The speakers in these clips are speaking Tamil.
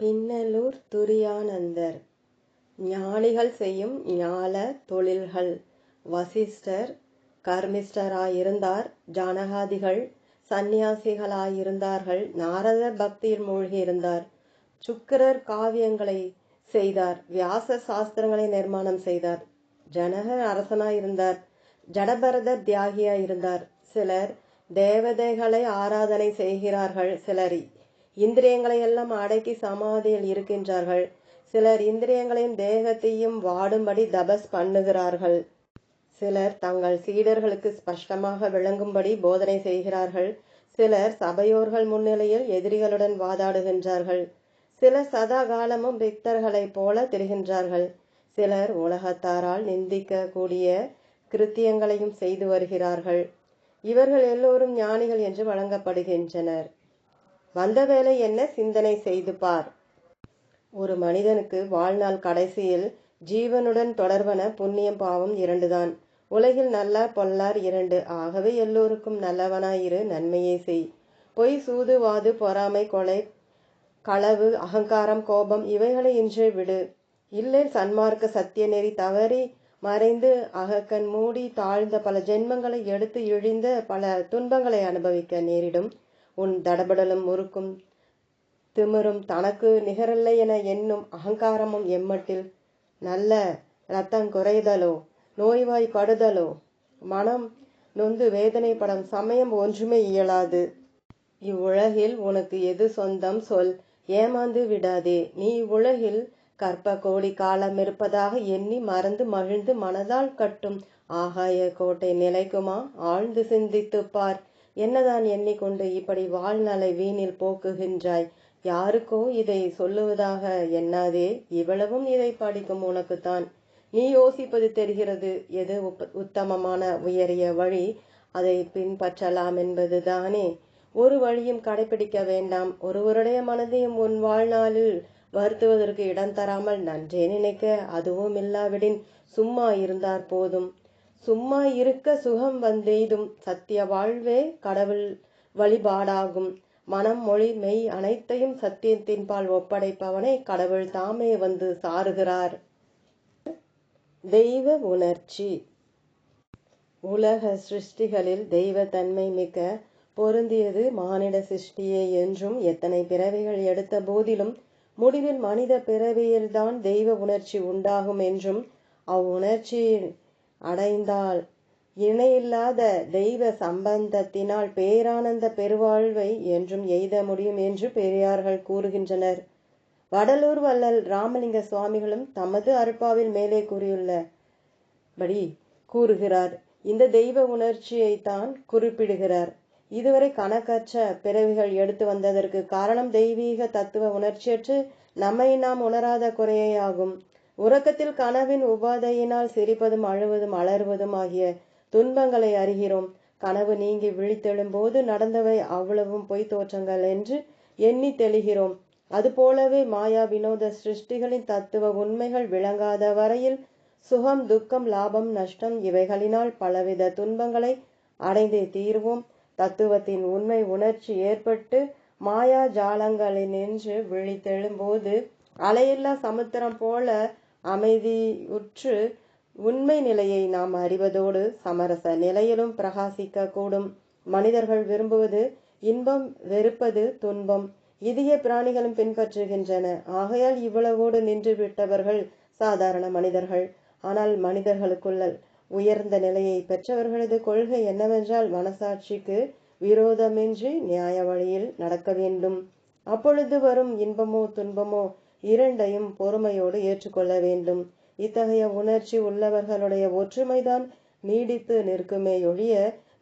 பின்னலூர் துரியானந்தர். ஞானிகள் செய்யும் ஞால தொழில்கள். வசிஷ்டர் கர்மிஷ்டராயிருந்தார். ஜானகாதிகள் சந்நியாசிகளாயிருந்தார்கள். நாரதர் பக்தியில் மூழ்கியிருந்தார். சுக்கரர் காவியங்களை செய்தார். வியாச சாஸ்திரங்களை நிர்மாணம் செய்தார். ஜனகர் அரசனாயிருந்தார். ஜடபரதர் தியாகியாயிருந்தார். சிலர் தேவதைகளை ஆராதனை செய்கிறார்கள். சிலர் இந்திரியங்களை எல்லாம் அடக்கி சமாதியில் இருக்கின்றார்கள். சிலர் இந்திரியங்களையும் தேகத்தையும் வாடும்படி தபஸ் பண்ணுகிறார்கள். சிலர் தங்கள் சீடர்களுக்கு ஸ்பஷ்டமாக விளங்கும்படி போதனை செய்கிறார்கள். சிலர் சபையோர்கள் முன்னிலையில் எதிரிகளுடன் வாதாடுகின்றார்கள். சிலர் சதா காலமும் பிக்தர்களைப் போல திரிகின்றார்கள். சிலர் உலகத்தாரால் நிந்திக்க கூடிய கிருத்தியங்களையும் செய்து வருகிறார்கள். இவர்கள் எல்லோரும் ஞானிகள் என்று வழங்கப்படுகின்றனர். வந்த வேலை என்ன சிந்தனை செய்து பார். ஒரு மனிதனுக்கு வாழ்நாள் கடைசியில் ஜீவனுடன் தொடர்பன புண்ணியம் பாவம் இரண்டுதான். உலகில் நல்லார் பொல்லார் இரண்டு. ஆகவே எல்லோருக்கும் நல்லவனாயிரு நன்மையே செய். பொய் சூது வாது பொறாமை கொலை களவு அகங்காரம் கோபம் இவைகளை இன்றே விடு. இல்லை சன்மார்க்க சத்திய நெறி தவறி மறைந்து அகக்கண் மூடி தாழ்ந்த பல ஜென்மங்களை எடுத்து இழிந்த பல துன்பங்களை அனுபவிக்க நேரிடும். உன் தடபடலும் முறுக்கும் திமிரும் தனக்கு நிகரில்லை என எண்ணும் அகங்காரமும் எம்மட்டில் நல்ல இரத்தம் குறைதலோ நோய்வாய்ப்படுதலோ மனம் நொந்து வேதனைப்படும் சமயம் ஒன்றுமே இயலாது. இவ்வுலகில் உனக்கு எது சொந்தம் சொல்? ஏமாந்து விடாதே. நீ இவ்வுலகில் கற்ப கோடி காலம் இருப்பதாக எண்ணி மறந்து மகிழ்ந்து மனதால் கட்டும் ஆகாய கோட்டை நிலைக்குமா? ஆழ்ந்து சிந்தித்துப் பார். என்னதான் எண்ணிக்கொண்டு இப்படி வாழ்நாளை வீணில் போக்குகின்றாய்? யாருக்கோ இதை சொல்லுவதாக எண்ணாதே இவ்வளவும் இதை படிக்கும் உனக்குத்தான். நீ யோசிப்பது தெரிகிறது எது உத்தமமான உயரிய வழி? அதை பின்பற்றலாம் என்பதுதானே. ஒரு வழியும் கடைபிடிக்க வேண்டாம். ஒருவருடைய மனதையும் உன் வாழ்நாளில் வருத்துவதற்கு இடம் தராமல் நன்றே நினைக்க அதுவும் இல்லாவிடின் சும்மா இருந்தார் போதும். சும்மா இருக்க சுகம் வந்தெய்தும் சத்திய வாழ்வே கடவுள் வழிபாடாகும். மனம் மொழி மெய் அனைத்தையும் சத்தியத்தின்பால் ஒப்படைப்பவனை கடவுள் தாமே வந்து சாருகிறார். தெய்வ உணர்ச்சி. உலக சிருஷ்டிகளில் தெய்வ தன்மை மிக்க பொருந்தியது மானிட சிருஷ்டியே என்றும் எத்தனை பிறவிகள் எடுத்த போதிலும் முடிவில் மனித பிறவியில்தான் தெய்வ உணர்ச்சி உண்டாகும் என்றும் அவ்வுணர்ச்சியின் அடைந்தால் இணையில்லாத தெய்வ சம்பந்தத்தினால் பேரானந்த பெருவாழ்வை என்றும் எய்த முடியும் என்று பெரியார்கள் கூறுகின்றனர். வடலூர் வள்ளல் ராமலிங்க சுவாமிகளும் தமது அருப்பாவில் மேலே கூறியுள்ள படி கூறுகிறார் இந்த தெய்வ உணர்ச்சியைத்தான் குறிப்பிடுகிறார். இதுவரை கணக்கற்ற பிறவிகள் எடுத்து வந்ததற்கு காரணம் தெய்வீக தத்துவ உணர்ச்சியற்று நம்மை நாம் உணராத குறையே ஆகும். உறக்கத்தில் கனவின் உபாதையினால் சிரிப்பதும் அழுவதும் அலறுவதும் ஆகிய துன்பங்களை அறிகிறோம். கனவு நீங்கி விழித்தெழும்போது நடந்தவை அவ்வளவும் பொய் தோற்றங்கள் என்று எண்ணி தெளிகிறோம். அதுபோலவே மாயா வினோத சிருஷ்டிகளின் தத்துவ உண்மைகள் விளங்காத வரையில் சுகம் துக்கம் லாபம் நஷ்டம் இவைகளினால் பலவித துன்பங்களை அடைந்தே தீர்வோம். தத்துவத்தின் உண்மை உணர்ச்சி ஏற்பட்டு மாயா ஜாலங்களினின்று விழித்தெழும்போது அலையில்லா சமுத்திரம் போல அமைதியுற்று உண்மை நிலையை நாம் அறிவதோடு சமரச நிலையிலும் பிரகாசிக்க கூடும் மனிதர்கள் விரும்புவது இன்பம் வெறுப்பது துன்பம். இதய பிராணிகளும் பின்பற்றுகின்றன. ஆகையால் இவ்வளவோடு நின்று விட்டவர்கள் சாதாரண மனிதர்கள். ஆனால் மனிதர்களுக்குள்ள உயர்ந்த நிலையை பெற்றவர்களது கொள்கை என்னவென்றால் மனசாட்சிக்கு விரோதமின்றி நியாய வழியில் நடக்க வேண்டும். அப்பொழுது வரும் இன்பமோ துன்பமோ இரண்டையும் பொறுமையோடு ஏற்றுக்கொள்ள வேண்டும். இத்தகைய உணர்ச்சி உள்ளவர்களுடைய ஒற்றுமைதான் நீடித்து நிற்குமே ஒழிய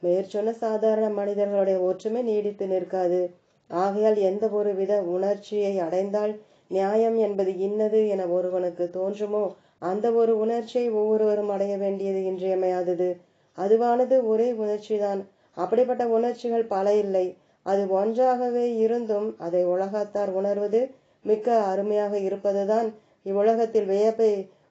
மேற்சொன்ன சாதாரண மனிதர்களுடைய ஒற்றுமை நீடித்து நிற்காது. ஆகையால் எந்த ஒரு வித உணர்ச்சியை அடைந்தால் நியாயம் என்பது இன்னது என ஒருவனுக்கு தோன்றுமோ அந்த ஒரு உணர்ச்சியை ஒவ்வொருவரும் அடைய வேண்டியது இன்றியமையாதது. அதுவானது ஒரே உணர்ச்சிதான். அப்படிப்பட்ட உணர்ச்சிகள் பல இல்லை. அது ஒன்றாகவே இருந்தும் அதை உலகத்தார் உணர்வது மிக்க அருமையாக இருப்பதுதான் இவ்வுலகத்தில் வியப்பை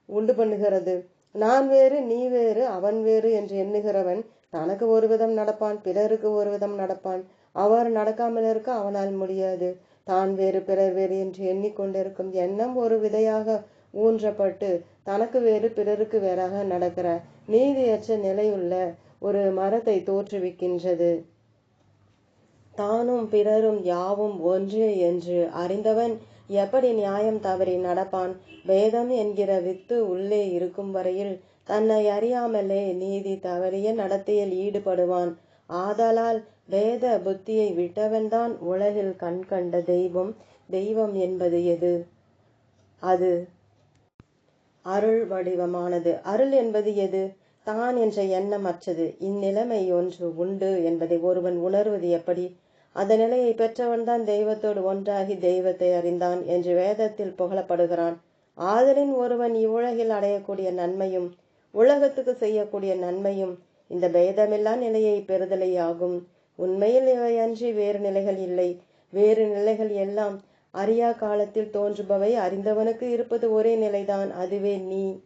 உண்டு பண்ணுகிறது. நான் வேறு நீ வேறு அவன் வேறு என்று எண்ணுகிறவன் தனக்கு ஒரு விதம் நடப்பான் பிறருக்கு ஒரு விதம் நடப்பான். அவர் நடக்காமல் இருக்க அவனால் முடியாது. தான் வேறு பிறர் வேறு என்று எண்ணிக்கொண்டிருக்கும் எண்ணம் ஒரு விதையாக ஊன்றப்பட்டு தனக்கு வேறு பிறருக்கு வேறாக நடக்கிற நீதியற்ற நிலையுள்ள ஒரு மரத்தை தோற்றுவிக்கின்றது. தானும் பிறரும் யாவும் ஒன்று என்று அறிந்தவன் எப்படி நியாயம் தவறி நடப்பான்? வேதம் என்கிற வித்து உள்ளே இருக்கும் வரையில் தன்னை அறியாமலே நீதி தவறிய நடத்தையில் ஈடுபடுவான். ஆதலால் வேத புத்தியை விட்டவன்தான் உலகில் கண் கண்ட தெய்வம். தெய்வம் என்பது எது? அது அருள் வடிவமானது. அருள் என்பது எது? தான் என்ற எண்ணம் அற்றது. இந்நிலைமை ஒன்று உண்டு என்பதை ஒருவன் உணர்வது எப்படி? அந்த நிலையை பெற்றவன்தான் தெய்வத்தோடு ஒன்றாகி தெய்வத்தை அறிந்தான் என்று வேதத்தில் புகழப்படுகிறான். ஆதலின் ஒருவன் இவ்வுலகில் அடையக்கூடிய நன்மையும் உலகத்துக்கு செய்யக்கூடிய நன்மையும் இந்த பேதமில்லா நிலையை பெறுதலை ஆகும். உண்மையில் இவையன்றி வேறு நிலைகள் இல்லை. வேறு நிலைகள் எல்லாம் அறியா காலத்தில் தோன்றுபவை. அறிந்தவனுக்கு இருப்பது ஒரே நிலைதான். அதுவே நீ.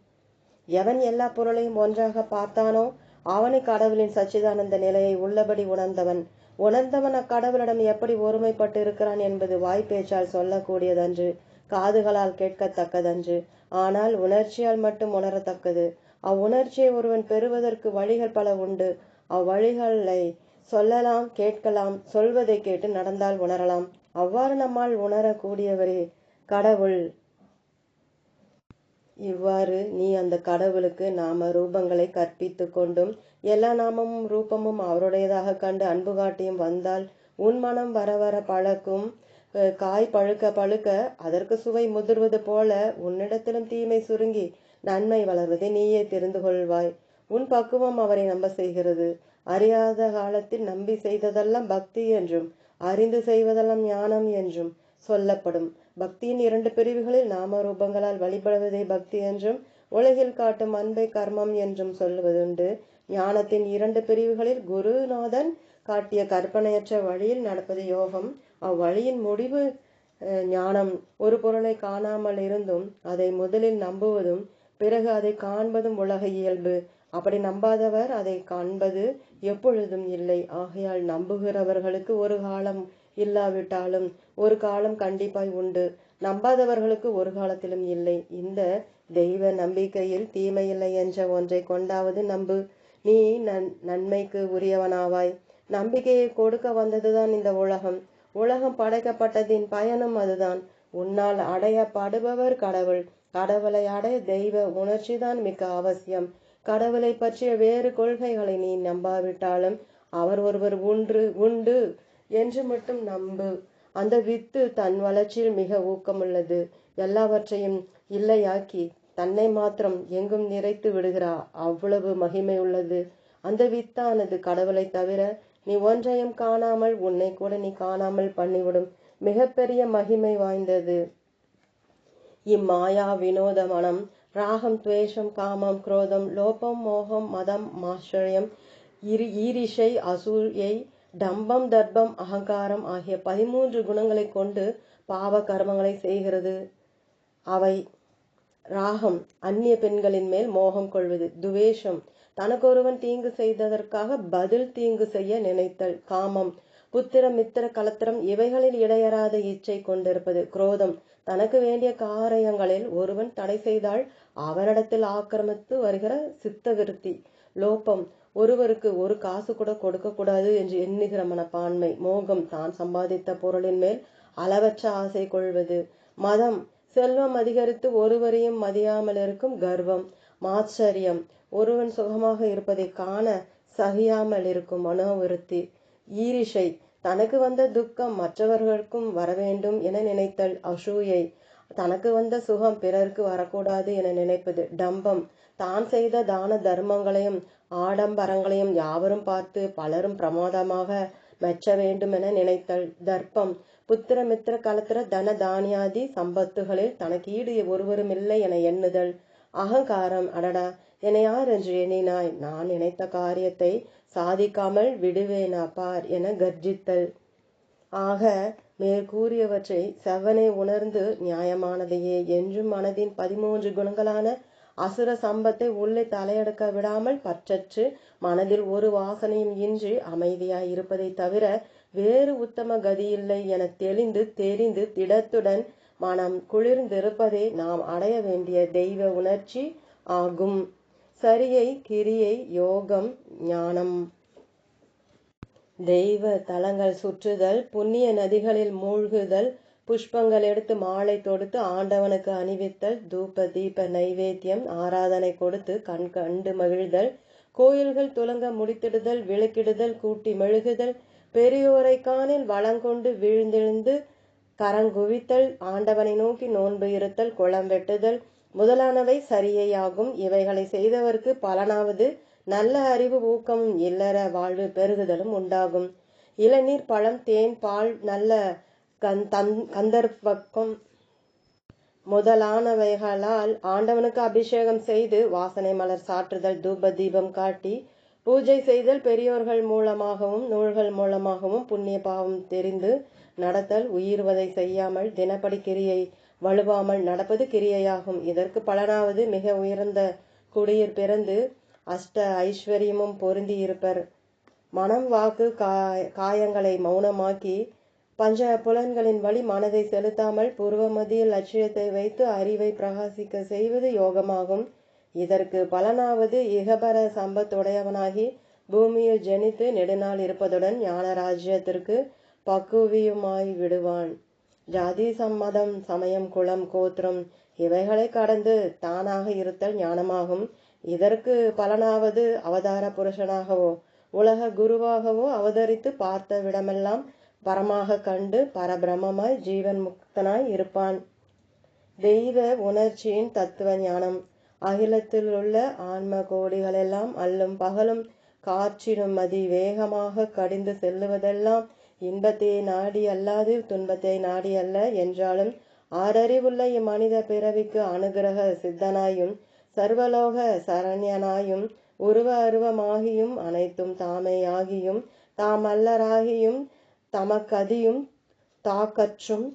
எவன் எல்லா பொருளையும் ஒன்றாக பார்த்தானோ அவனை கடவுளின் சச்சிதானந்த நிலையை உள்ளபடி உணர்ந்தவன். உணர்ந்தவன் அக்கடவுளிடம் எப்படி ஒருமைப்பட்டு இருக்கிறான் என்பது வாய்ப்பேச்சால் சொல்லக்கூடியதன்று காதுகளால் கேட்கத்தக்கதன்று. ஆனால் உணர்ச்சியால் மட்டும் உணரத்தக்கது. அவ்வுணர்ச்சியை ஒருவன் பெறுவதற்கு வழிகள் பல உண்டு. அவ்வழிகளை சொல்லலாம் கேட்கலாம் சொல்வதை கேட்டு நடந்தால் உணரலாம். அவ்வாறு நம்மால் உணரக்கூடியவரே கடவுள். இவ்வாறு நீ அந்த கடவுளுக்கு நாம ரூபங்களை கற்பித்து கொண்டும் எல்லா நாமமும் ரூபமும் அவருடையதாக கண்டு அன்பு காட்டியும் வந்தால் உன் மனம் வர வர பழக்கும் காய் பழுக்க பழுக்க அதற்கு சுவை முதிர்வது போல உன்னிடத்திலும் தீமை சுருங்கி நன்மை வளர்வதை நீயே தெரிந்து கொள்வாய். உன் பக்குவம் அவரை நம்ப செய்கிறது. அறியாத காலத்தில் நம்பி செய்ததெல்லாம் பக்தி என்றும் அறிந்து செய்வதெல்லாம் ஞானம் என்றும் சொல்லப்படும். பக்தியின் இரண்டு பிரிவுகளில் நாம ரூபங்களால் வழிபடுவதே பக்தி என்றும் உலகில் காட்டும் அன்பை கர்மம் என்றும் சொல்வதுண்டு ஞானத்தின் இரண்டு பிரிவுகளில் குருநாதன் காட்டிய கற்பனையற்ற வழியில் நடப்பது யோகம். அவ்வழியின் முடிவு ஞானம். ஒரு பொருளை காணாமல் இருந்தும் அதை முதலில் நம்புவதும் பிறகு அதை காண்பதும் உலக இயல்பு. அப்படி நம்பாதவர் அதை காண்பது எப்பொழுதும் இல்லை. ஆகையால் நம்புகிறவர்களுக்கு ஒரு காலம் இல்லாவிட்டாலும் ஒரு காலம் கண்டிப்பாய் உண்டு. நம்பாதவர்களுக்கு ஒரு காலத்திலும் இல்லை. இந்த தெய்வ நம்பிக்கையில் தீமையில்லை என்ற ஒன்றை கொண்டாவது நம்பு. நீ நன் நன்மைக்கு உரியவனாவாய். நம்பிக்கையை கொடுக்க வந்ததுதான் இந்த உலகம். உலகம் படைக்கப்பட்டதின் பயனும் அதுதான். உன்னால் அடையப்படுபவர் கடவுள். கடவுளை அடைய தெய்வ உணர்ச்சி தான் மிக அவசியம். கடவுளை பற்றிய வேறு கொள்கைகளை நீ நம்பாவிட்டாலும் அவர் ஒருவர் ஒன்று உண்டு என்று மட்டும் நம்பு. அந்த வித்து தன் வளர்ச்சியில் மிக ஊக்கமுள்ளது. எல்லாவற்றையும் இல்லையாக்கி தன்னை மாத்திரம் எங்கும் நிறைத்து விடுகிறா. அவ்வளவு மகிமை உள்ளது அந்த வித்தானது கடவுளை தவிர நீ ஒன்றையும் காணாமல் உன்னை கூட நீ காணாமல் பண்ணிவிடும் மிகப்பெரிய மகிமை வாய்ந்தது. இம்மாயா வினோத மனம் ராகம் துவேஷம் காமம் குரோதம் லோபம் மோகம் மதம் மாஷயம் இரு ஈரிஷை அசூயை டம்பம் தர்பம் அகங்காரம் ஆகிய பதிமூன்று குணங்களை கொண்டு பாவ கர்மங்களை செய்கிறது. அவை ராகம் அந்நிய பெண்களின் மேல் மோகம் கொள்வது துவேஷம். தனக்கொருவன் தீங்கு செய்ததற்காக பதில் தீங்கு செய்ய நினைத்தல் காமம். புத்திர மித்திர கலத்திரம் இவைகளில் இடையறாத இச்சை கொண்டிருப்பது குரோதம். தனக்கு வேண்டிய காரியங்களில் ஒருவன் தடை செய்தால் அவரிடத்தில் ஆக்கிரமித்து வருகிற சித்த விருத்தி லோப்பம் ஒருவருக்கு ஒரு காசு கூட கொடுக்க கூடாது என்று எண்ணுகிற மனப்பான்மை. மோகம். தான் சம்பாதித்த பொருளின் மேல் அளவற்ற ஆசை கொள்வது. மதம். செல்வம் அதிகரித்து ஒருவரையும் மதியாமல் இருக்கும் கர்வம் மாச்சரியம். ஒருவன் சுகமாக இருப்பதை காண சகியாமல் இருக்கும் மனோவிருத்தி. ஈரிஷை தனக்கு வந்த துக்கம் மற்றவர்களுக்கும் வரவேண்டும் என நினைத்தல் அசூயை. தனக்கு வந்த சுகம் பிறருக்கு வரக்கூடாது என நினைப்பது டம்பம். தான் செய்த தான தர்மங்களையும் ஆடம்பரங்களையும் யாவரும் பார்த்து பலரும் பிரமாதமாக மெச்ச வேண்டும் என நினைத்தல் தர்ப்பம். புத்திரமித்திர கலத்திர தன தானியாதி சம்பத்துகளில் தனக்கு ஈடு ஒருவரும் இல்லை என எண்ணுதல். அகங்காரம் அடடா என்னை யார் என்று எண்ணினாய்? நான் நினைத்த காரியத்தை சாதிக்காமல் விடுவேனா பார் என கர்ஜித்தல். ஆக மேற்கூறியவற்றை செவ்வனை உணர்ந்து நியாயமானதையே என்றும் மனதின் பதிமூன்று குணங்களான அசுர சம்பத்தை உள்ளே தலையெடுக்க விடாமல் பற்றற்று மனதில் ஒரு வாசனையும் இன்றி அமைதியாய் இருப்பதை தவிர வேறு உத்தம கதியில்லை என தெளிந்து தெரிந்து திடத்துடன் மனம் குளிர்ந்திருப்பதே நாம் அடைய வேண்டிய தெய்வ உணர்ச்சி ஆகும். சரியை கிரியை யோகம் ஞானம். தெய்வ தலங்கள் சுற்றுதல் புண்ணிய நதிகளில் மூழ்குதல் புஷ்பங்கள் எடுத்து மாலை தொடுத்து ஆண்டவனுக்கு அணிவித்தல் தூப தீப நைவேத்தியம் ஆராதனை கொடுத்து கண் கண்டு மகிழ்தல் கோயில்கள் துலங்க முடித்திடுதல் விளக்கிடுதல் கூட்டி மெழுகுதல் பெரியோரை காணில் வளங்கொண்டு வீழ்ந்தெழுந்து கரங்குவித்தல் ஆண்டவனை நோக்கி நோன்பு இருத்தல் குளம் வெட்டுதல் முதலானவை சரியையாகும். இவைகளை செய்தவர்க்கு பலனாவது நல்ல அறிவு ஊக்கமும் இல்லற வாழ்வு பெருகுதலும் உண்டாகும். இளநீர் பழம் தேன் பால் நல்ல கந் தந் கந்தர்ப்பக்கம் முதலானவைகளால் ஆண்டவனுக்கு அபிஷேகம் செய்து வாசனை மலர் சாற்றுதல் தூப தீபம் காட்டி பூஜை செய்தல் பெரியோர்கள் மூலமாகவும் நூல்கள் மூலமாகவும் புண்ணிய பாவம் தெரிந்து நடத்தல் உயிர்வதை செய்யாமல் தினப்படி கிரியை வலுவாமல் நடப்பது கிரியையாகும். இதற்கு பலனாவது மிக உயர்ந்த குடியிர் பிறந்து அஷ்ட ஐஸ்வர்யமும் பொருந்தி இருப்பர் மனம் வாக்கு காயங்களை மௌனமாக்கி பஞ்ச புலன்களின் வழி மனதை செலுத்தாமல் பூர்வமதியில் லட்சியத்தை வைத்து அறிவை பிரகாசிக்க செய்வது யோகமாகும். இதற்கு பலனாவது இகபர சம்பத்துடையவனாகி பூமியில் ஜெனித்து நெடுநாள் இருப்பதுடன் ஞான ராஜ்யத்திற்கு பக்குவியுமாய் விடுவான். ஜாதி சம்மதம் சமயம் குலம் கோத்திரம் இவைகளை கடந்து தானாக இருத்தல் ஞானமாகும். இதற்கு பலனாவது அவதார புருஷனாகவோ உலக குருவாகவோ அவதரித்து பார்த்த விடமெல்லாம் பரமாக கண்டு பரபிரமமாய் ஜீவன் முக்தனாய் இருப்பான். தெய்வ உணர்ச்சியின் தத்துவ ஞானம். அகிலத்தில் உள்ள ஆன்ம கோடிகளெல்லாம் அல்லும் பகலும் காற்றினும் மதி வேகமாக கடிந்து செல்லுவதெல்லாம் இன்பத்தை நாடி அல்லாது துன்பத்தை நாடி அல்ல என்றாலும் ஆறறிவுள்ள இம்மனித பிறவிக்கு அனுகிரக சித்தனாயும் சர்வலோக சரண்யனாயும் உருவ அருவமாகியும் அனைத்தும் தாமையாகியும் தாமல்லராகியும் தமக்கதியும் தாக்கற்றும்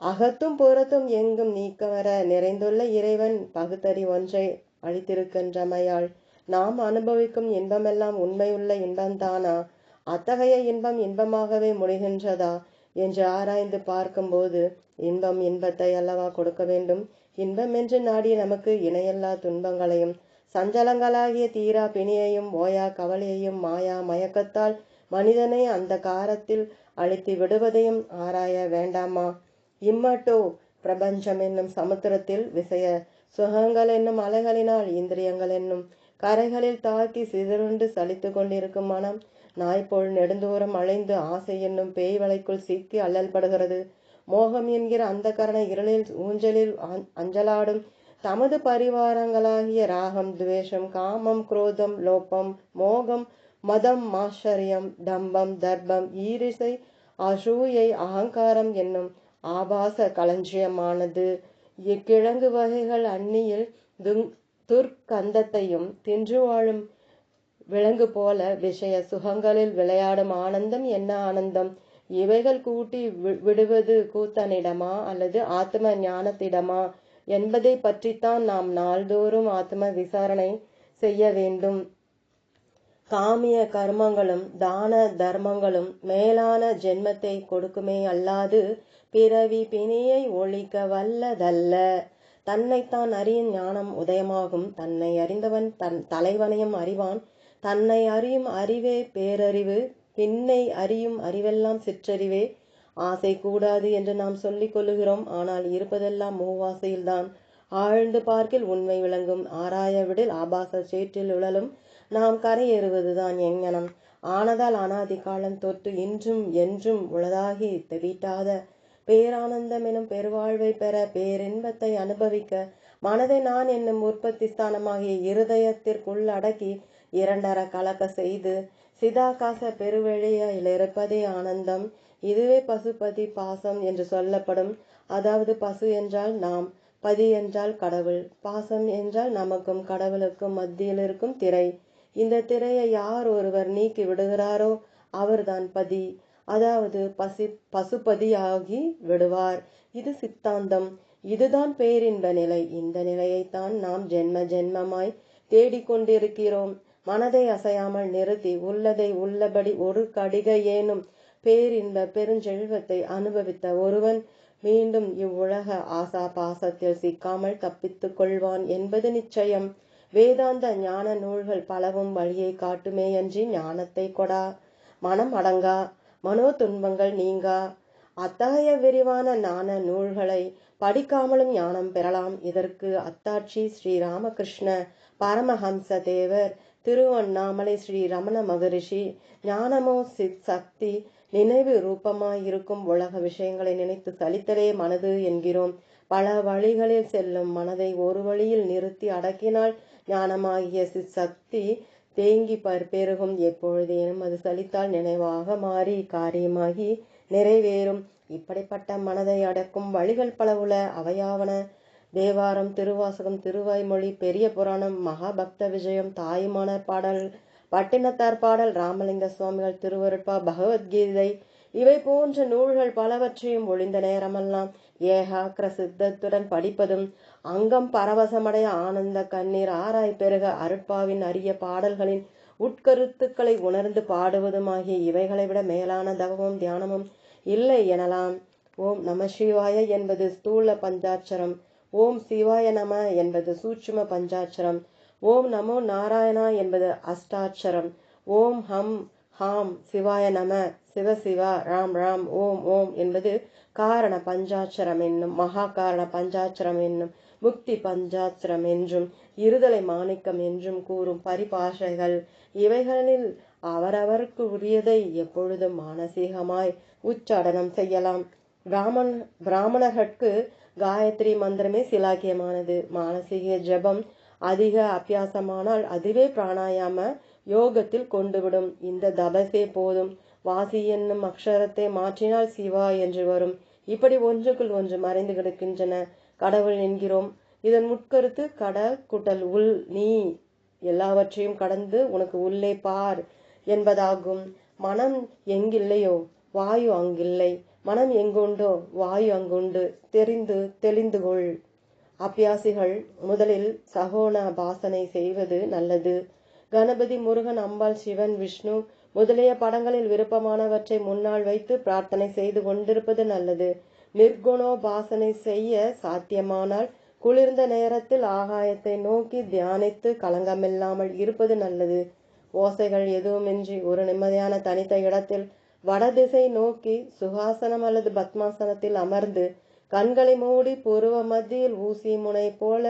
அகத்தும் புறத்தும் எங்கும் நீக்கவர நிறைந்துள்ள இறைவன் பகுத்தறி ஒன்றை அளித்திருக்கின்றமையால் நாம் அனுபவிக்கும் இன்பமெல்லாம் உண்மையுள்ள இன்பம்தானா? அத்தகைய இன்பம் இன்பமாகவே முடிகின்றதா? என்று ஆராய்ந்து பார்க்கும்போது இன்பம் இன்பத்தை அல்லவா கொடுக்க வேண்டும்? இன்பம் என்று நாடி நமக்கு இணையல்லா துன்பங்களையும் சஞ்சலங்களாகிய தீரா பிணியையும் ஓயா கவலையையும் மாயா மயக்கத்தால் மனிதனை அந்த காரத்தில் அழித்து விடுவதையும் ஆராய வேண்டாமா? இம்மட்டோ பிரபஞ்சம் என்னும் சமுத்திரத்தில் விசய சுகங்கள் என்னும் அலைகளினால் இந்திரியங்கள் என்னும் கரைகளில் தாக்கி சிதறுண்டு சலித்து கொண்டிருக்கும் மனம் நாய்போல் நெடுந்தூரம் அலைந்து ஆசை என்னும் பேய் வலைக்குள் சிக்கி அல்லல்படுகிறது. மோகம் என்கிற அந்த கரண இருளில் ஊஞ்சலில் அஞ்சலாடும் தமது பரிவாரங்களாகிய ராகம் துவேஷம் காமம் குரோதம் லோப்பம் மோகம் மதம் மாஷரியம் தம்பம் தர்பம் ஈரிசை அசூயை அகங்காரம் என்னும் ஆபாச களஞ்சியமானது. இக்கிழங்கு வகைகள் அந்நியில் துங் துர்க்கந்தத்தையும் தின்று வாழும் விலங்கு போல விஷய சுகங்களில் விளையாடும் ஆனந்தம் என்ன ஆனந்தம்? இவைகள் கூட்டி விடுவது கூத்தனிடமா அல்லது ஆத்ம ஞானத்திடமா? என்பதை பற்றித்தான் நாம் நாள்தோறும் ஆத்ம விசாரணை செய்ய வேண்டும். காமிய கர்மங்களும் தான தர்மங்களும் மேலான ஜென்மத்தை கொடுக்குமே அல்லாது பிறவி பிணியை ஒழிக்க வல்லதல்ல. தன்னைத்தான் அறியும் ஞானம் உதயமாகும். தன்னை அறிந்தவன் தன் தலைவனையும் அறிவான். தன்னை அறியும் அறிவே பேரறிவு. பின்னை அறியும் அறிவெல்லாம் சிற்றறிவே. ஆசை கூடாது என்று நாம் சொல்லிக் கொள்ளுகிறோம். ஆனால் இருப்பதெல்லாம் மூவாசையில்தான். ஆழ்ந்து பார்க்கில் உண்மை விளங்கும். ஆராய விடில் ஆபாச சேற்றில் உழலும். நாம் கரையேறுவதுதான் எங்ஙனம் ஆனதால் அனாதி காலம் தொட்டு இன்றும் என்றும் உளதாகி தெவிட்டாத பேரானந்தம் எனும் பெருவாழ்வை பெற பேரின்பத்தை அனுபவிக்க மனதை நான் என்னும் உற்பத்தி ஸ்தானமாகிய இருதயத்திற்குள் அடக்கி இரண்டர கலக்க செய்து சிதாகாச பெருவெளியில் இருப்பதே ஆனந்தம். இதுவே பசுபதி பாசம் என்று சொல்லப்படும். அதாவது பசு என்றால் நாம் பதி என்றால் கடவுள் பாசம் என்றால் நமக்கும் கடவுளுக்கும் மத்தியில் இருக்கும் திரை. இந்த திரையை யார் ஒருவர் நீக்கி விடுகிறாரோ அவர்தான் பதி. அதாவது பசி பசுபதியாகி விடுவார். இது சித்தாந்தம். இதுதான் பேரின்ப நிலை. இந்த நிலையைத்தான் நாம் ஜென்ம ஜென்மமாய் தேடிக்கொண்டிருக்கிறோம் மனதை அசையாமல் நிறுத்தி உள்ளதை உள்ளபடி ஒரு கடிக ஏனும் பேரின்ப பெருஞ்செல்வத்தை அனுபவித்த ஒருவன் மீண்டும் இவ்வுலக ஆசா பாசத்தில் சிக்காமல் தப்பித்துக் கொள்வான் என்பது நிச்சயம். வேதாந்த ஞான நூல்கள் பலவும் வழியை காட்டுமேயன்றி ஞானத்தை கொடா. மனம் அடங்கா. மனோ துன்பங்கள் நீங்கா. அத்தகைய விரிவான ஞான நூல்களை படிக்காமலும் ஞானம் பெறலாம். இதற்கு அத்தாட்சி ஸ்ரீ ராமகிருஷ்ண பரமஹம்ச தேவர் திருவண்ணாமலை ஸ்ரீ ரமண மகரிஷி ஞானமோ சித் சக்தி நினைவு ரூபமாயிருக்கும் உலக விஷயங்களை நினைத்து சலித்தலே மனது என்கிறோம். பல வழிகளில் செல்லும் மனதை ஒரு வழியில் நிறுத்தி அடக்கினால் ஞானமாகிய சக்தி தேங்கி பெருகும் எப்பொழுதேனும் அது சலித்தால் நினைவாக மாறி காரியமாகி நிறைவேறும். இப்படிப்பட்ட மனதை அடக்கும் வழிகள் பலவுல அவையாவன. தேவாரம் திருவாசகம் திருவாய்மொழி பெரிய புராணம் மகாபக்த விஜயம் தாயுமான பாடல் பட்டினத்தார் பாடல் ராமலிங்க சுவாமிகள் திருவருட்பா பகவத்கீதை இவை போன்ற நூல்கள் பலவற்றையும் ஒளிந்த நேரமெல்லாம் ஏகாக்கிர சித்தத்துடன் படிப்பதும் அங்கம் பரவசமடைய ஆனந்த கண்ணீர் ஆராய் பெருக அருட்பாவின் அரிய பாடல்களின் உட்கருத்துக்களை உணர்ந்து பாடுவதுமாகிய இவைகளை விட மேலான தவமும் தியானமும் இல்லை எனலாம். ஓம் நம சிவாய என்பது ஸ்தூல பஞ்சாட்சரம். ஓம் சிவாய நம என்பது சூட்சும பஞ்சாட்சரம். ஓம் நமோ நாராயணா என்பது அஷ்டாட்சரம். ஓம் ஹம் ஹாம் சிவாய நம சிவ சிவா ராம் ராம் ஓம் ஓம் என்பது காரண பஞ்சாட்சரம் என்னும் மகா காரண பஞ்சாட்சரம் என்னும் முக்தி பஞ்சாத்திரம் என்றும் இருதலை மாணிக்கம் என்றும் கூறும் பரிபாஷைகள். இவைகளில் அவரவருக்கு உரியதை எப்பொழுதும் மானசீகமாய் உச்சாடனம் செய்யலாம். பிராமண் பிராமணர்களுக்கு காயத்ரி மந்திரமே சிலாக்கியமானது. மானசீக ஜபம் அதிக அபியாசமானால் அதுவே பிராணாயாம யோகத்தில் கொண்டுவிடும். இந்த தபசே போதும். வாசி என்னும் அக்ஷரத்தை மாற்றினால் சிவா என்று வரும். இப்படி ஒன்றுக்குள் ஒன்று மறைந்து கிடக்கின்றன. கடவுள் என்கிறோம். இதன் முட்கருத்து கட குடல் உள் நீ எல்லாவற்றையும் கடந்து உனக்கு உள்ளே பார் என்பதாகும். மனம் எங்கில்லையோ வாயு அங்கில்லை. மனம் எங்குண்டோ வாயு அங்குண்டு. தெரிந்து தெளிந்து கொள் அபியாசிகள் முதலில் சகோண பாசனை செய்வது நல்லது. கணபதி முருகன் அம்பாள் சிவன் விஷ்ணு முதலிய படங்களில் விருப்பமானவற்றை முன்னால் வைத்து பிரார்த்தனை செய்து கொண்டிருப்பது நல்லது. நிர்குணோபாசனை செய்ய சாத்தியமானால் குளிர்ந்த நேரத்தில் ஆகாயத்தை நோக்கி தியானித்து கலங்கமில்லாமல் இருப்பது நல்லது. ஓசைகள் எதுவுமின்றி ஒரு நிம்மதியான தனித்த இடத்தில் வடதிசை நோக்கி சுகாசனம் அல்லது பத்மாசனத்தில் அமர்ந்து கண்களை மூடி புருவ மத்தியில் ஊசி முனை போல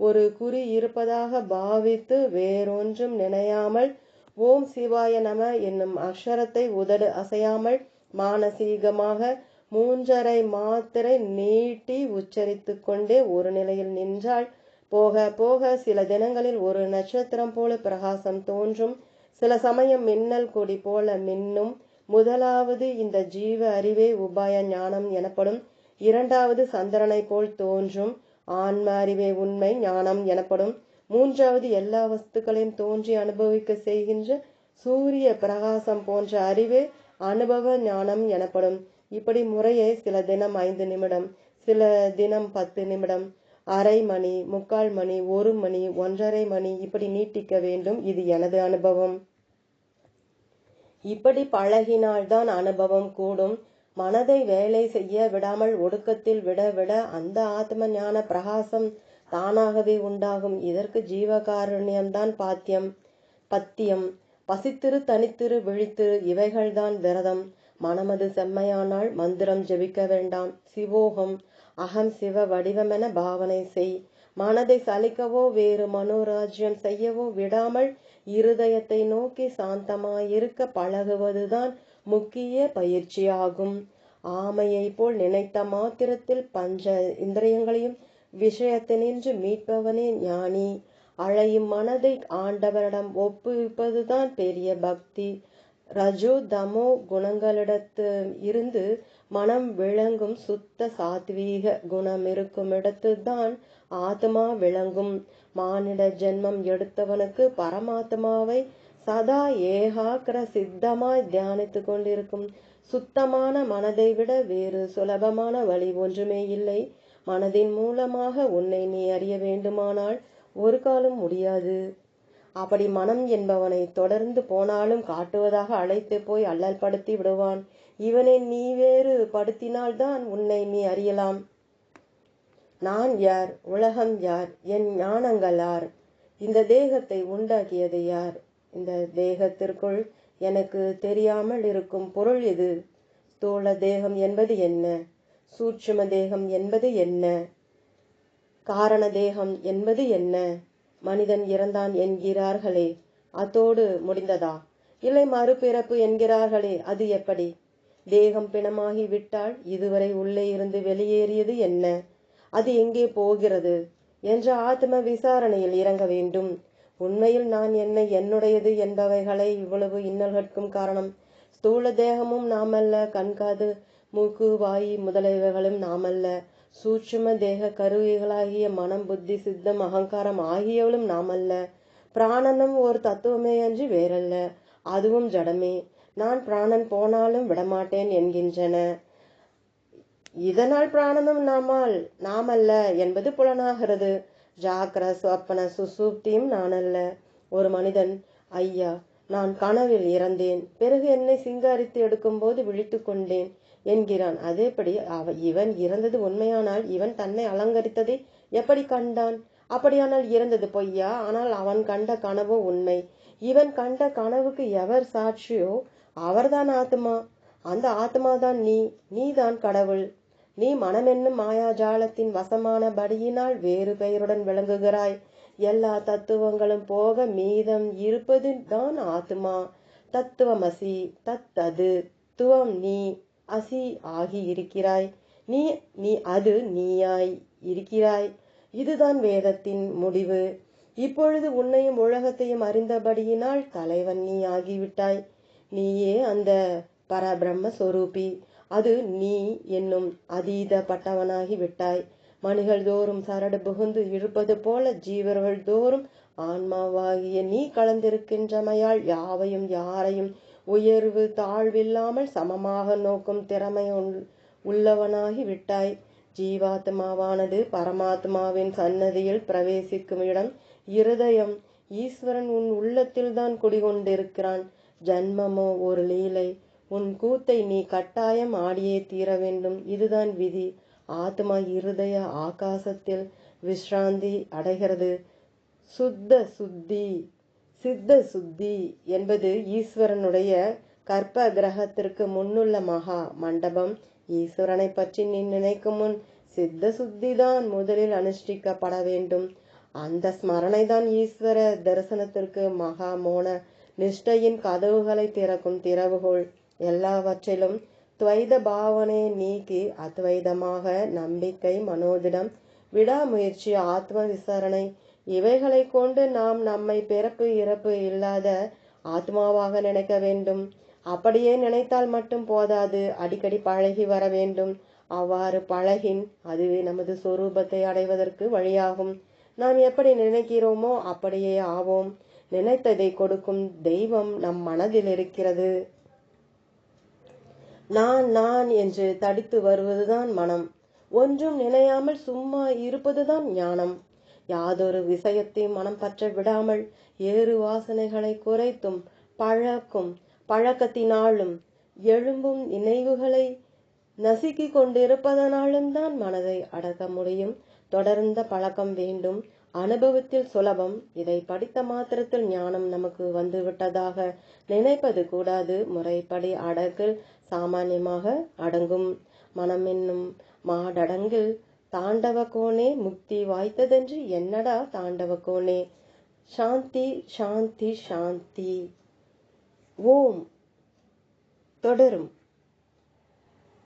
ஒரு குறி இருப்பதாக பாவித்து வேறொன்றும் நினையாமல் ஓம் சிவாய நம என்னும் அக்ஷரத்தை உதடு அசையாமல் மானசீகமாக மூன்றரை மாத்திரை நீட்டி உச்சரித்து கொண்டே ஒரு நிலையில் நின்றால் போக போக சில தினங்களில் ஒரு நட்சத்திரம் போல பிரகாசம் தோன்றும். சில சமயம் மின்னல் கொடி போல மின்னும். முதலாவது இந்த ஜீவ அறிவே உபாய ஞானம் எனப்படும். இரண்டாவது சந்திரனை போல் தோன்றும். ஆன்ம அறிவே உண்மை ஞானம் எனப்படும். மூன்றாவது எல்லா வஸ்துக்களையும் தோன்றி அனுபவிக்க செய்கின்ற சூரிய பிரகாசம் போன்ற அறிவே அனுபவ ஞானம் எனப்படும். இப்படி முறையே சில தினம் ஐந்து நிமிடம் சில தினம் பத்து நிமிடம் அரை மணி முக்கால் மணி ஒரு மணி ஒன்றரை மணி இப்படி நீட்டிக்க வேண்டும். இது எனது அனுபவம். இப்படி பழகினால்தான் அனுபவம் கூடும். மனதை வேலை செய்ய விடாமல் ஒடுக்கத்தில் விட விட அந்த ஆத்ம ஞான பிரகாசம் தானாகவே உண்டாகும். இதற்கு ஜீவகாருண்யம்தான் பாத்தியம். பத்தியம். பசித்திரு தனித்திரு விழித்திரு இவைகள்தான் விரதம். மனமது செம்மையானால் மந்திரம் ஜெபிக்க வேண்டாம். சிவோகம் அகம் சிவ வடிவமென பாவனை செய். மனதை சலிக்கவோ வேறு மனோராஜ்யம் செய்யவோ விடாமல் இருதயத்தை நோக்கி சாந்தமாயிருக்க பழகுவதுதான் முக்கிய பயிற்சியாகும். ஆமையை போல் நினைத்த மாத்திரத்தில் பஞ்ச இந்திரியங்களையும் விஷயத்தினின்று மீட்பவனே ஞானி. அழையும் மனதை ஆண்டவரிடம் ஒப்புவிப்பதுதான் பெரிய பக்தி. ரஜோ தமோ குணங்களிடத்து இருந்து மனம் விளங்கும் சுத்த சாத்வீக குணம் இருக்கும் இடத்துதான் ஆத்மா விளங்கும். மானிட ஜென்மம் எடுத்தவனுக்கு பரமாத்மாவை சதா ஏகாக்கிர சித்தமாய் தியானித்து கொண்டிருக்கும். சுத்தமான மனதை விட வேறு சுலபமான வழி ஒன்றுமே இல்லை. மனதின் மூலமாக உன்னை நீ அறிய வேண்டுமானால் ஒரு காலம் முடியாது. அப்படி மனம் என்பவனை தொடர்ந்து போனாலும் காட்டுவதாக அழைத்து போய் அல்லல் படுத்தி விடுவான். இவனை நீ வேறு படுத்தினால்தான் உன்னை நீ அறியலாம். நான் யார்? உலகம் யார்? என் ஞானங்கள் யார்? இந்த தேகத்தை உண்டாக்கியது யார்? இந்த தேகத்திற்குள் எனக்கு தெரியாமல் இருக்கும் பொருள் இது ஸ்தூல தேகம் என்பது என்ன? சூட்சும தேகம் என்பது என்ன? காரண தேகம் என்பது என்ன? மனிதன் இறந்தான் என்கிறார்களே. அதோடு முடிந்ததா? இல்லை மறுபிறப்பு என்கிறார்களே. அது எப்படி? தேகம் பிணமாகி விட்டால் இதுவரை உள்ளே இருந்து வெளியேறியது என்ன? அது எங்கே போகிறது? என்ற ஆத்ம விசாரணையில் இறங்க வேண்டும். உண்மையில் நான் என்னை என்னுடையது என்பவைகளை இவ்வளவு இன்னல்களுக்கும் காரணம் ஸ்தூல தேகமும் நாமல்ல கண்காது மூக்கு வாய் முதலியவைகளும் நாமல்ல. சூட்சும தேக கருவிகளாகிய மனம் புத்தி சித்தம் அகங்காரம் ஆகியவளும் நாமல்ல. பிராணனும் ஒரு தத்துவமே அன்றி வேறல்ல. அதுவும் ஜடமே. நான் பிராணன் போனாலும் விடமாட்டேன் என்கின்றன. இதனால் பிராணனும் நாமால் நாமல்ல என்பது புலனாகிறது. ஜாக்கிர சொப்பன சுசூப்தியும் நானல்ல. ஒரு மனிதன் ஐயா நான் கனவில் இறந்தேன். பிறகு என்னை சிங்காரித்து எடுக்கும்போது விழித்து கொண்டேன் என்கிறான். அதேபடி அவ இவன் இறந்தது உண்மையானால் இவன் தன்னை அலங்கரித்ததை எப்படி கண்டான்? அப்படியானால் இறந்தது பொய்யா? ஆனால் அவன் கண்ட கனவோ உண்மை. இவன் கண்ட கனவுக்கு எவர் சாட்சியோ? அவர்தான் ஆத்மா அந்த ஆத்மாதான் நீ. நீதான் கடவுள். நீ மனமென்னும் மாயாஜாலத்தின் வசமான படியினால் வேறு பெயருடன் விளங்குகிறாய். எல்லா தத்துவங்களும் போக மீதம் இருப்பது தான் ஆத்மா. தத்துவமசி தத்தது. துவம் நீ அசி ஆகி இருக்கிறாய். நீ நீ அது நீயாய் இருக்கிறாய். இதுதான் வேதத்தின் முடிவு. இப்பொழுது உன்னையும் உலகத்தையும் அறிந்தபடியினால் தலைவன் நீ ஆகிவிட்டாய். நீயே அந்த பரபிரம்ம சொரூபி. அது நீ என்னும் அதீத பட்டவனாகி விட்டாய். மணிகள் தோறும் சரடு புகுந்து இழுப்பது போல ஜீவர்கள் தோறும் ஆன்மாவாகிய நீ கலந்திருக்கின்றமையால் யாவையும் யாரையும் உயர்வு தாழ்வில்லாமல் சமமாக நோக்கும் திறமை உள்ளவனாகி விட்டாய். ஜீவாத்மாவானது பரமாத்மாவின் சன்னதியில் பிரவேசிக்கும் இடம் இருதயம். ஈஸ்வரன் உன் உள்ளத்தில்தான் குடிகொண்டிருக்கிறான். ஜன்மமோ ஒரு லீலை. உன் கூத்தை நீ கட்டாயம் ஆடியே தீர வேண்டும் இதுதான் விதி. ஆத்மா இருதய ஆகாசத்தில் விஸ்ராந்தி அடைகிறது. சுத்த சுத்தி சித்த சுத்தி என்பது ஈஸ்வரனுடைய கற்ப கிரகத்திற்கு முன்னுள்ள மகா மண்டபம். ஈஸ்வரனை பற்றி நீ நினைக்கும் முன் சித்த சுத்தி தான் முதலில் அனுஷ்டிக்கப்பட வேண்டும். அந்த ஸ்மரணை தான் ஈஸ்வர தரிசனத்திற்கு மகா மோன நிஷ்டையின் கதவுகளை திறக்கும் திறவுகோள். எல்லாவற்றிலும் துவைத பாவனையை நீக்கி அத்வைதமாக நம்பிக்கை மனோதிடம் விடாமுயற்சி ஆத்ம விசாரணை இவைகளை கொண்டு நாம் நம்மை பிறப்பு இறப்பு இல்லாத ஆத்மாவாக நினைக்க வேண்டும். அப்படியே நினைத்தால் மட்டும் போதாது. அடிக்கடி பழகி வர வேண்டும். அவ்வாறு பழகின் அதுவே நமது சொரூபத்தை அடைவதற்கு வழியாகும். நாம் எப்படி நினைக்கிறோமோ அப்படியே ஆவோம். நினைத்ததை கொடுக்கும் தெய்வம் நம் மனதில் இருக்கிறது. நான் நான் என்று தடித்து வருவதுதான் மனம். ஒன்றும் நினையாமல் சும்மா இருப்பதுதான் ஞானம். யாதொரு விஷயத்தையும் மனம் பற்ற விடாமல் ஏறு வாசனைகளை குறைத்தும் பழக்கும் பழக்கத்தினாலும் எழும்பும் நினைவுகளை நசுக்கிக் கொண்டிருப்பதனாலும் தான் மனதை அடக்க முடியும். தொடர்ந்த பழக்கம் வேண்டும். அனுபவத்தில் சுலபம். இதை படித்த மாத்திரத்தில் ஞானம் நமக்கு வந்து விட்டதாக நினைப்பது கூடாது. முறைப்படி அடக்கில் சாமானியமாக அடங்கும் மனம் என்னும் மாடடங்கில் தாண்டவ கோணே முக்தி வாய்த்ததென்று என்னடா தாண்டவ கோணே? சாந்தி சாந்தி சாந்தி. ஓம். தொடரும்.